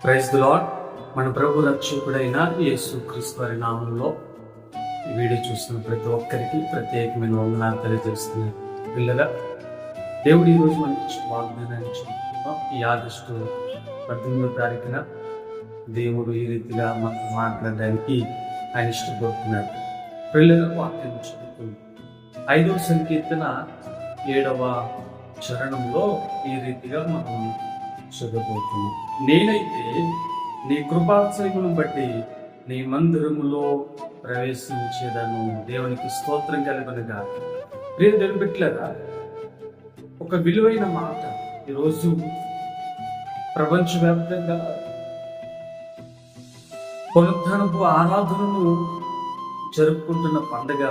Praise the lord మన ప్రభు రక్షకుడైన యేసు క్రీస్తు నామంలో ఈ వీడియో చూస్తున్న ప్రతి ఒక్కరికి ప్రత్యేకమైన వందనాలు తెలియజేస్తున్నాయి పిల్లల దేవుడు ఈరోజు మనకి ఇచ్చిన వాగ్దానాన్ని చెప్తున్నాం ఈ ఆగస్టు పద్దెనిమిదో తారీఖున దేవుడు ఈ రీతిగా మనకు మాట్లాడడానికి ఆయన ఇష్టపడుతున్నాడు పిల్లల వాక్యం చదువుతుంది ఐదవ సంకీర్తన ఏడవ చరణంలో ఈ రీతిగా మనం చదవబోతున్నాం. నేనైతే నీ కృపాశయమును బట్టి నీ మందిరములో ప్రవేశించేదను దేవునికి స్తోత్రం కలుగునుగా. ప్రియ దేవుని ఒక విలువైన మాట ఈరోజు ప్రపంచవ్యాప్తంగా పునరుద్ధరణపు ఆరాధనను జరుపుకుంటున్న పండుగ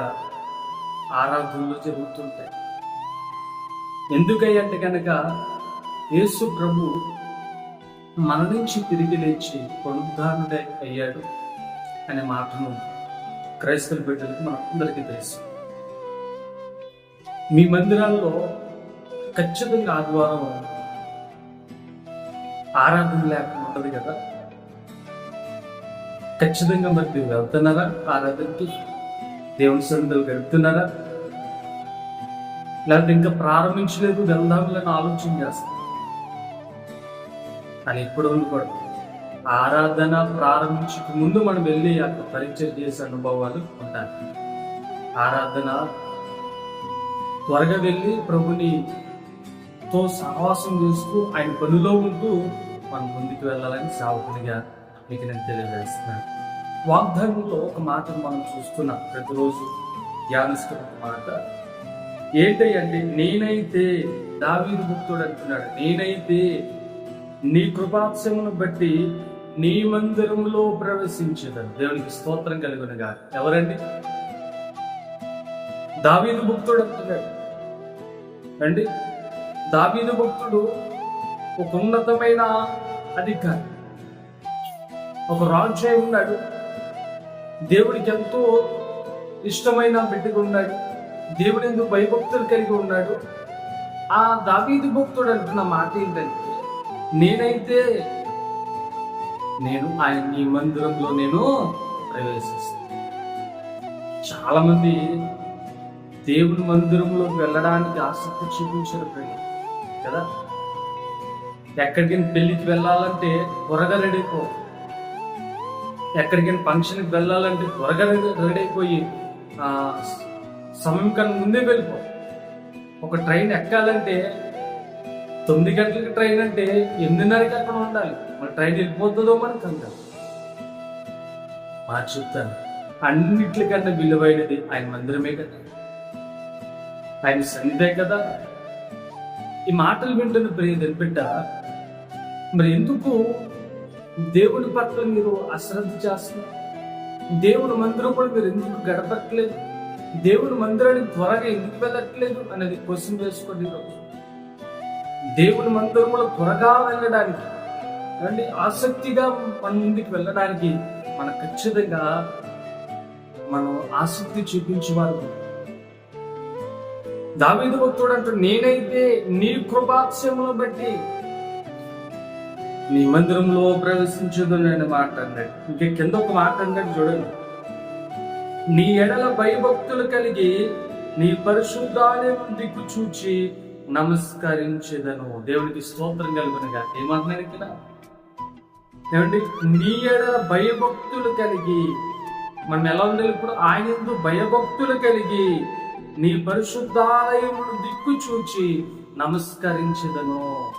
ఆరాధనలు జరుగుతుంటాయి. ఎందుకయ్యంటే కనుక యేసు ప్రభు మన నుంచి తిరిగి లేచి పునరుద్ధారణుడే అయ్యాడు అనే మాటను క్రైస్తవ బిడ్డలకు మనందరికీ తెలుసు. మీ మందిరాల్లో ఖచ్చితంగా ఆదివారం ఆరాధన లేకుండా ఉండదు కదా? ఖచ్చితంగా మరి మీరు వెళ్తున్నారా? ఆరాధనకి దేవుని సన్నిధిలో గడుపుతున్నారా లేకపోతే ఇంకా ప్రారంభించలేదు వెళ్దాంలని ఆలోచన చేస్తాం అని ఎప్పుడు ఉండకూడదు. ఆరాధన ప్రారంభించక ముందు మనం వెళ్ళి అక్కడ పరిచయం చేసే అనుభవాలు ఉంటాయి. ఆరాధన త్వరగా వెళ్ళి ప్రభుని తో సహవాసం చేస్తూ ఆయన పనిలో ఉంటూ మనం ముందుకు వెళ్ళాలని సావకునిగా మీకు నేను తెలియజేస్తున్నాను. వాగ్దానంలో ఒక మాటను మనం చూస్తున్నాం ప్రతిరోజు ధ్యానిస్తున్న ఒక మాట. అంటే నేనైతే దావీదు భక్తుడు అంటున్నాడు నేనైతే నీ కృపాత్సమును బట్టి నీ మందిరంలో ప్రవేశించేదాన్ని దేవునికి స్తోత్రం కలుగునగా ఎవరండి? దావీదు భక్తుడు అంటున్నాడు. అండి దావీదు భక్తుడు ఒక ఉన్నతమైన అధికారి. ఒక రాజు ఉన్నాడు. దేవుడికి ఎంతో ఇష్టమైన బిడ్డగా ఉన్నాడు. దేవుడు ఎందుకు భయభక్తులు కలిగి ఉన్నాడు. ఆ దావీదు భక్తుడు అంటున్న మాట ఏంటంటే నేనైతే నేను ఆయన ఈ మందిరంలో నేను ప్రవేశిస్తాను. చాలా మంది దేవుని మందిరంలోకి వెళ్ళడానికి ఆసక్తి చూపించారు ప్రియ. కదా? ఎక్కడికైనా పెళ్ళికి వెళ్ళాలంటే త్వరగా రెడీ అయిపో. ఎక్కడికైనా ఫంక్షన్కి వెళ్ళాలంటే త్వరగా రెడీ అయిపోయి సమయం కన్నా ముందే వెళ్ళిపో. ఒక ట్రైన్ ఎక్కాలంటే తొమ్మిది గంటలకి ట్రైన్ అంటే ఎనిమిదిన్నరకి అక్కడ ఉండాలి. మరి ట్రైన్ వెళ్ళిపోతుందో మనకు అంటారు మా చెప్తాను. అన్నిట్లకన్నా విలువైనది ఆయన మందిరమే కదా. ఆయన సన్నిధే కదా. ఈ మాటలు వింటున్న ప్రియదని బిడ్డ మరి ఎందుకు దేవుడి పట్ల మీరు అశ్రద్ధ చేస్తున్నారు? దేవుని మందిరం కూడా మీరు ఎందుకు గడపట్లేదు? దేవుని మందిరానికి త్వరగా ఎందుకు వెళ్ళట్లేదు? అనేది క్వశ్చన్ వేసుకోండి ఈరోజు దేవుని మందిరంలో త్వరగా వెళ్ళడానికి అండి ఆసక్తిగా మన ముందుకు వెళ్ళడానికి మన ఖచ్చితంగా మనం ఆసక్తి చూపించేవారు దావీదు భక్తుడు అంటూ నేనైతే నీ కృపాక్షమును బట్టి నీ మందిరంలో ప్రవేశించదు నేను మాట అన్నాడు. ఇంకా కింద ఒక మాట అన్నాడు చూడండి. నీ ఎడల భయభక్తులు కలిగి నీ పరిశుద్ధాలయం దిక్కు చూచి నమస్కరించేదను. దేవునికి స్తోత్రం కలుగునగా. ఏమంటున్నాను ఇక్కడ? ఏమండి? నీ ఎడల భయభక్తులు కలిగి మనం ఎలా ఉండాలి ఇప్పుడు ఆయన ఎందు భయభక్తులు కలిగి నీ పరిశుద్ధాలయమును దిక్కు చూచి నమస్కరించదను.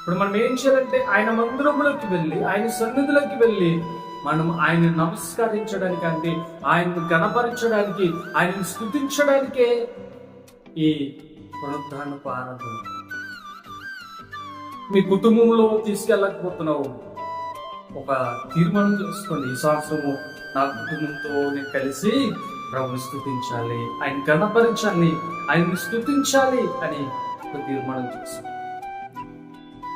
ఇప్పుడు మనం ఏం చేయాలంటే ఆయన మందిరములోకి వెళ్ళి ఆయన సన్నిధిలోకి వెళ్ళి మనం ఆయన నమస్కరించడానికి అంటే ఆయన్ని గణపరచడానికి ఆయనను స్థుతించడానికే ఈ పునరుద్ధానపు మీ కుటుంబంలో తీసుకెళ్ళకపోతున్నావు. ఒక తీర్మానం చేసుకోండి. ఈ సంవత్సరము నా కుటుంబంతో నేను కలిసి ప్రభుని స్థుతించాలి ఆయన కనపరించాలి ఆయన్ని స్థుతించాలి అని ఒక తీర్మానం చేసుకోండి.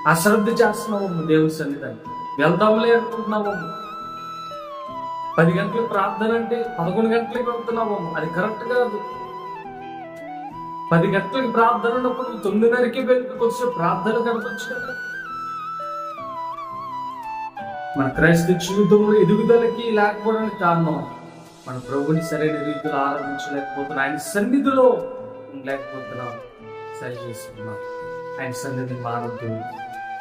అశ్రద్ధ చేస్తున్నావు దేవుని సన్నిధాన్ని. వెళ్దాంలే అనుకుంటున్నావు. పది గంటలకు ప్రార్థన అంటే పదకొండు గంటలకు వెళ్తున్నావు. అది కరెక్ట్ కాదు. పది గంటలకు ప్రార్థన ఉన్నప్పుడు తొమ్మిదిన్నరకి వెళ్ళి కొంచెం ప్రార్థన కనపరచు మన క్రైస్తవ జీవితంలో ఎదుగుదలకి లేకపోవడానికి కారణం మన ప్రభుని సరైన రీతిలో ఆరాధించలేకపోతున్నాం. ఆయన సన్నిధిలో ఉండలేకపోతున్నాం. సరి చేసుకున్నాం. ఆయన సన్నిధిని మానద్దు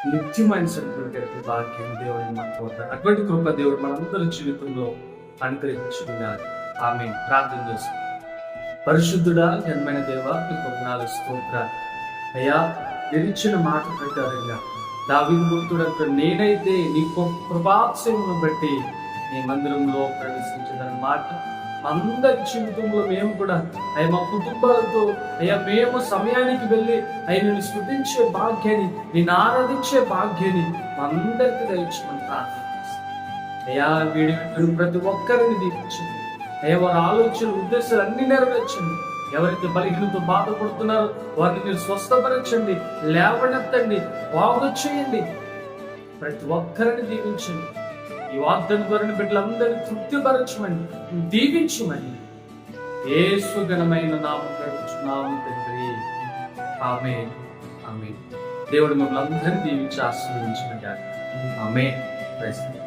నిత్యం సన్నిధిలో గడిపే భాగ్యం దేవుడిని మనకు అటువంటి కృప దేవుడు మనందరి జీవితంలో అనుగ్రహించుకున్నారు ఆమె ప్రార్థన చేసుకున్నాం పరిశుద్ధుడా జన్మైన దేవ నీకు వందనాలు స్తోత్ర అయ్యా నిరీక్షణ మాట ప్రకారంగా దావిది భక్తుడంతో నేనైతే నీ కృ- బట్టి నీ మందిరంలో ప్రవేశించదని మాట అందరి జీవితంలో మేము కూడా అయ్యా మా కుటుంబాలతో అయ్యా మేము సమయానికి వెళ్ళి అయ్యా నేను స్థుతించే భాగ్యాన్ని నేను ఆరాధించే భాగ్యాన్ని మా అందరికీ దయచేయమని అయ్యా వీడి ప్రతి ఒక్కరిని దీపించింది అయ్యా వారి ఆలోచనలు ఉద్దేశాలు అన్ని నెరవేర్చండి. ఎవరైతే బలహీనతో బాధపడుతున్నారో వారిని మీరు స్వస్థపరచండి లేవనెత్తండి బాగు చేయండి. ప్రతి ఒక్కరిని దీవించండి. ఈ వాగ్దాన ద్వారా బిడ్డలందరినీ తృప్తిపరచమని దీవించమని. ఏసు ఘనమైన నామం నడుచున్నాము తండ్రి. ఆమె ఆమె దేవుడు మిమ్మల్ని అందరినీ దీవించి ఆశీర్వించిన ఆమె ప్రశ్న